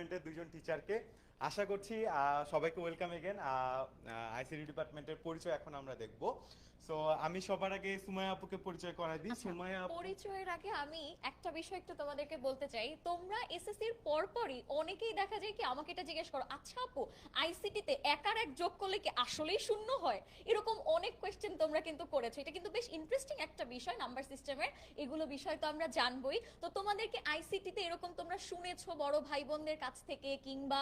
ডিপার্টমেন্টের দুজন টিচারকে আশা করছি সবাইকে ওয়েলকাম এগেন আইসিডি ডিপার্টমেন্টের পরিচয় এখন আমরা দেখব। সো আমি সবার আগে সুমায়া আপুকে পরিচয় করাই দিই। আচ্ছা, সুমায়া আপু পরিচয়ের আগে আমি একটা বিষয় একটু তোমাদেরকে বলতে চাই। তোমরা এসএসসির পরপরই অনেকেই দেখা যায় কি আমাকে এটা জিজ্ঞেস করো আচ্ছা আপু আইসিটিতে এক আর এক যোগ করলে কি আসলেই শূন্য হয়? এরকম অনেক কোয়েশ্চেন তোমরা কিন্তু করেছ। এটা কিন্তু বেশ ইন্টারেস্টিং একটা বিষয় নাম্বার সিস্টেমের এগুলো বিষয় তো আমরা জানবই। তো তোমাদেরকে আইসিটি তে এরকম তোমরা শুনেছো বড় ভাই বোনদের কাছ থেকে কিংবা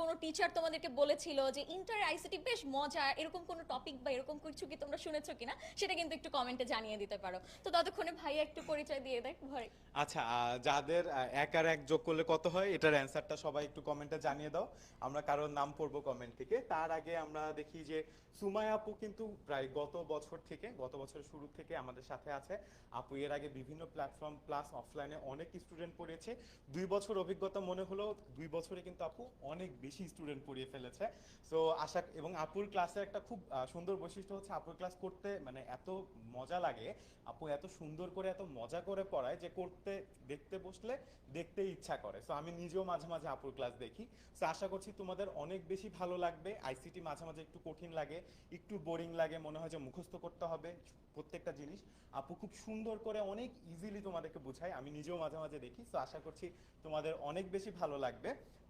কোনো টিচার তোমাদেরকে বলেছিল যে ইন্টার আইসিটি বেশ মজা, এরকম কোনো টপিক বা এরকম কিছু কি তোমরা শুনেছো কিনা? সেটা কিন্তু একটু কমেন্টে জানিয়ে দিতে পারো। তো ততক্ষণে ভাইয়া একটু পরিচয় দিয়ে দেয় ঘরে আচ্ছা যাদের এক আর এক যোগ করলে কত হয়, এটার অ্যান্সারটা সবাই একটু কমেন্টে জানিয়ে দাও। আমরা কারোর নাম পড়ব কমেন্ট থেকে। তার আগে আমরা দেখি যে সুমায়া আপু কিন্তু প্রায় গত বছর থেকে, গত বছরের শুরু থেকে আমাদের সাথে আছে। আপু এর আগে বিভিন্ন প্ল্যাটফর্ম প্লাস অফলাইনে অনেক স্টুডেন্ট পড়েছে দুই বছর অভিজ্ঞতা মনে হলো দুই বছরে কিন্তু আপু অনেক বেশি স্টুডেন্ট পড়িয়ে ফেলেছে। সো আশা এবং আপুর ক্লাসের একটা খুব সুন্দর বৈশিষ্ট্য হচ্ছে আপুর ক্লাস করতে মানে এত মজা লাগে, আপু এত সুন্দর করে, এত মজা করে পড়ায় যে করতে, দেখতে বসলে দেখতে ইচ্ছা করে। সো আমি নিজেও মাঝে মাঝে আপুর ক্লাস দেখি। সো আশা করছি তোমাদের অনেক বেশি ভালো লাগবে। আইসিটি মাঝে মাঝে একটু কঠিন লাগে, একটু বোরিং লাগে, মনে হয় যে মুখস্থ করতে হবে প্রত্যেকটা জিনিস। আপু খুব সুন্দর করে অনেক ইজিলি তোমাদেরকে বোঝায়, আমি নিজেও মাঝে মাঝে দেখি। সো আশা করছি তোমাদের অনেক বেশি ভালো লাগবে।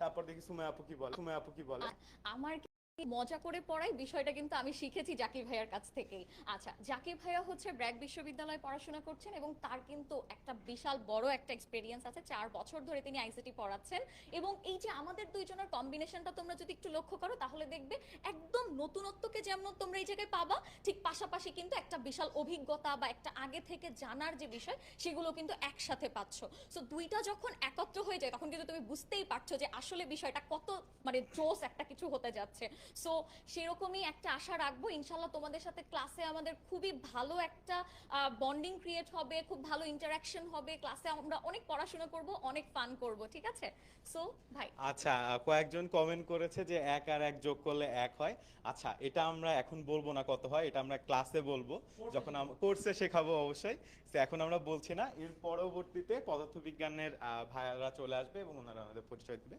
তারপর দেখি সুময় আপু কি বলে সুময় আপু কি বলে। আমার মজা করে পড়াই বিষয়টা কিন্তু আমি শিখেছি জাকির ভাইয়ার কাছ থেকেই। আচ্ছা জাকির ভাইয়া হচ্ছে ব্র্যাক বিশ্ববিদ্যালয়ে পড়াশোনা করছেন এবং তার কিন্তু একটা বিশাল বড় একটা এক্সপিরিয়েন্স আছে। চার বছর ধরে তিনি আইসিটি পড়াচ্ছেন এবং এই যে আমাদের দুইজনের কম্বিনেশনটা তোমরা যদি একটু লক্ষ্য করো, তাহলে দেখবে একদম নতুনত্বকে যেমন তোমরা এই জায়গায় পাবা, ঠিক পাশাপাশি কিন্তু একটা বিশাল অভিজ্ঞতা বা একটা আগে থেকে জানার যে বিষয়, সেগুলো কিন্তু একসাথে পাচ্ছ। সো দুইটা যখন একত্র হয়ে যায়, তখন কিন্তু তুমি বুঝতেই পারছ যে আসলে বিষয়টা কত মানে জোস একটা কিছু হতে যাচ্ছে। সো সেরকমই একটা আশা রাখব। ইনশাল্লাহ তোমাদের সাথে ক্লাসে আমাদের খুবই ভালো একটা বন্ডিং ক্রিয়েট হবে খুব ভালো ইন্টারাকশন হবে। ক্লাসে আমরা অনেক পড়াশোনা করব অনেক ফান করব ঠিক আছে? সো ভাই আচ্ছা কয়েকজন কমেন্ট করেছে যে এক আর এক যোগ করলে এক হয়। আচ্ছা এটা আমরা এখন বলব না কত হয় এটা আমরা ক্লাসে বলব। যখন কোর্সে শেখাবো অবশ্যই। তো এখন আমরা বলছি না এর পরবর্তীতে পদার্থবিজ্ঞানের আহ, ভাইয়ারা চলে আসবে এবং ওনারা আমাদের পরিচয় দিবে।